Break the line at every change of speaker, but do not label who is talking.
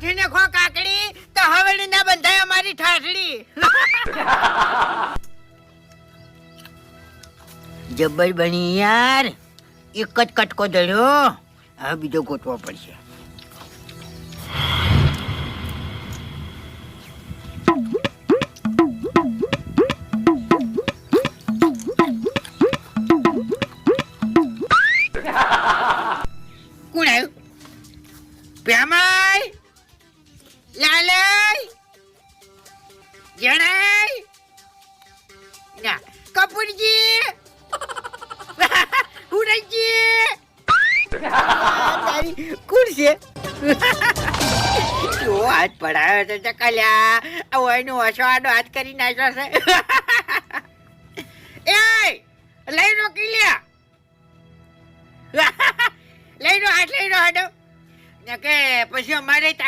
ગોઠીને ખો કાકડી, તો હવેડી ના બંધાય અમારી ઠાઠડી. જબ્બર બની યાર. એક જ કટકો દળ્યો. હવે બીજો ગોતવો પડશે. કોણ આવ્યું? પ્યામાઈ? જણાય ના કપૂરજી! ઉડજી તારી કોણ છે. જો હાથ પડાયો તો ચકલ્યા. એનો હસો આડો હાથ કરી નાખ્યો છે. લઈ રો કિલ્યા. લઈ રો હાથ લઈ રો હાડો. ને કે, પછી અમારે